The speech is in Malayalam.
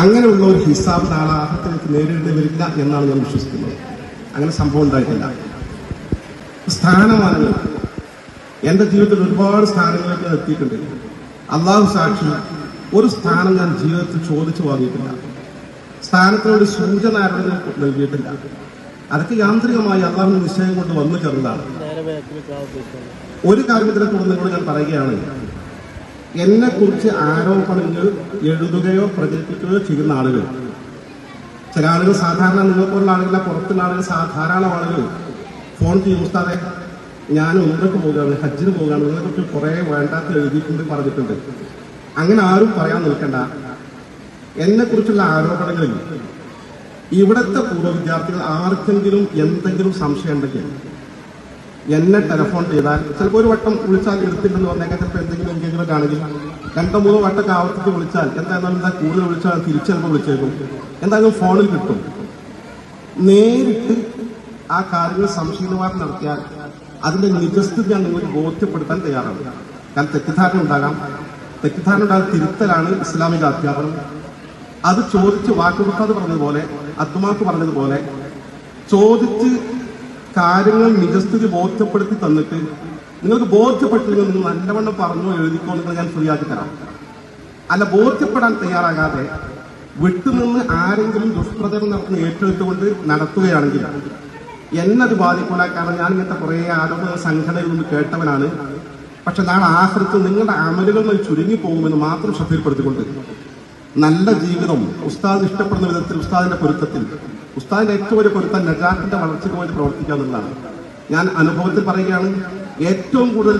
അങ്ങനെയുള്ള ഒരു ഹിസാബ് താളാഹത്തിലേക്ക് നേരിടേണ്ടി വരില്ല എന്നാണ് ഞാൻ വിശ്വസിക്കുന്നത്. അങ്ങനെ സംഭവം ഉണ്ടായിട്ടില്ല. സ്ഥാനമാനങ്ങൾ. എന്റെ ജീവിതത്തിൽ ഒരുപാട് സ്ഥാനങ്ങളിലേക്ക് എത്തിയിട്ടുണ്ട്. അള്ളാഹു സാക്ഷി ഒരു സ്ഥാനം ഞാൻ ജീവിതത്തിൽ ചോദിച്ചു വാങ്ങിയിട്ടില്ല. സ്ഥാനത്തിനൊരു സൂചന ആരോടും നൽകിയിട്ടില്ല. അതൊക്കെ യാന്ത്രികമായി അള്ളാഹുവിന്റെ നിശ്ചയം കൊണ്ട് വന്നു ചേർന്നതാണ്. ഒരു കാര്യത്തിനെ തുടർന്നുകൊണ്ട് ഞാൻ പറയുകയാണ്. എന്നെ കുറിച്ച് ആരോപണങ്ങൾ എഴുതുകയോ പ്രചരിപ്പിക്കുകയോ ചെയ്യുന്ന ആളുകൾ. ചില ആളുകൾ സാധാരണ നിങ്ങൾക്കുള്ള ആളുകളെ പുറത്തുള്ള ആളുകൾ സാധാരണ ആളുകൾ. ഫോൺ ചെയ്യുമ്പോസ്താതെ ഞാൻ ഉമ്രക്ക് പോകുകയാണ് ഹജ്ജിന് പോകുകയാണ് നിങ്ങളെ കുറിച്ച് കുറെ വേണ്ടാത്ത എഴുതിയിട്ടുണ്ട് പറഞ്ഞിട്ടുണ്ട്. അങ്ങനെ ആരും പറയാൻ നിൽക്കണ്ട. എന്നെക്കുറിച്ചുള്ള ആരോപണങ്ങളിൽ ഇവിടുത്തെ പൂർവ വിദ്യാർത്ഥികൾ ആർക്കെങ്കിലും എന്തെങ്കിലും സംശയം ഉണ്ടെങ്കിൽ എന്നെ ടെലിഫോൺ ചെയ്താൽ ചിലപ്പോൾ ഒരു വട്ടം വിളിച്ചാൽ എടുത്തിട്ടെന്ന് പറഞ്ഞാൽ ചിലപ്പോൾ എന്തെങ്കിലും എൻഗേജ്മെന്റ് ആണെങ്കിൽ രണ്ടോ മൂന്നോ വട്ടമൊക്കെ ആവർത്തിച്ച് വിളിച്ചാൽ എന്തായാലും എന്താ കൂടുതൽ വിളിച്ചാൽ തിരിച്ചു ചിലപ്പോൾ വിളിച്ചേക്കും. എന്തായാലും ഫോണിൽ കിട്ടും. നേരിട്ട് ആ കാര്യങ്ങൾ സംശയനിവാരണം നടത്തിയാൽ അതിന്റെ നിജസ്ഥിതി ഞാൻ നിങ്ങൾക്ക് ബോധ്യപ്പെടുത്താൻ തയ്യാറാണ്. കാരണം തെറ്റിദ്ധാരണ ഉണ്ടാകാം. തെറ്റിദ്ധാരണ ഉണ്ടാകാൻ തിരുത്തലാണ് ഇസ്ലാമിക അധ്യാപനം. അത് ചോദിച്ച് വാക്കുകൊടുക്കാതെ പറഞ്ഞതുപോലെ അത്തുമാക്ക് പറഞ്ഞതുപോലെ ചോദിച്ച് കാര്യങ്ങൾ നിജസ്ഥിതി ബോധ്യപ്പെടുത്തി തന്നിട്ട് നിങ്ങൾക്ക് ബോധ്യപ്പെട്ടില്ലെങ്കിൽ നിങ്ങൾ നല്ലവണ്ണം പറഞ്ഞു എഴുതിക്കോ നിങ്ങൾ ഞാൻ ഫ്രീ ആക്കി തരാം. അല്ല ബോധ്യപ്പെടാൻ തയ്യാറാകാതെ വിട്ടുനിന്ന് ആരെങ്കിലും ദുഷ്പ്രചരണം നടത്തുന്ന ഏറ്റെടുത്തുകൊണ്ട് നടത്തുകയാണെങ്കിൽ എന്നത് ബാധിക്കൂല കാരണം ഞാൻ ഇങ്ങനത്തെ കുറെ ആരോപണ സംഘടനയിൽ നിന്ന് കേട്ടവനാണ്. പക്ഷെ നാളെ ആഹൃത്ത് നിങ്ങളുടെ അമലുകൾ ചുരുങ്ങി പോകുമെന്ന് മാത്രം ശ്രദ്ധയിൽപ്പെടുത്തിക്കൊണ്ട് നല്ല ജീവിതം ഉസ്താദ് ഇഷ്ടപ്പെടുന്ന വിധത്തിൽ ഉസ്താദിന്റെ പൊരുത്തത്തിൽ ഉസ്താദിന്റെ ഏറ്റവും വലിയ പൊരുത്തം നജാത്തിന്റെ വളർച്ചയ്ക്ക് വേണ്ടി പ്രവർത്തിക്കുക ഞാൻ അനുഭവത്തിൽ പറയുകയാണ് ഏറ്റവും കൂടുതൽ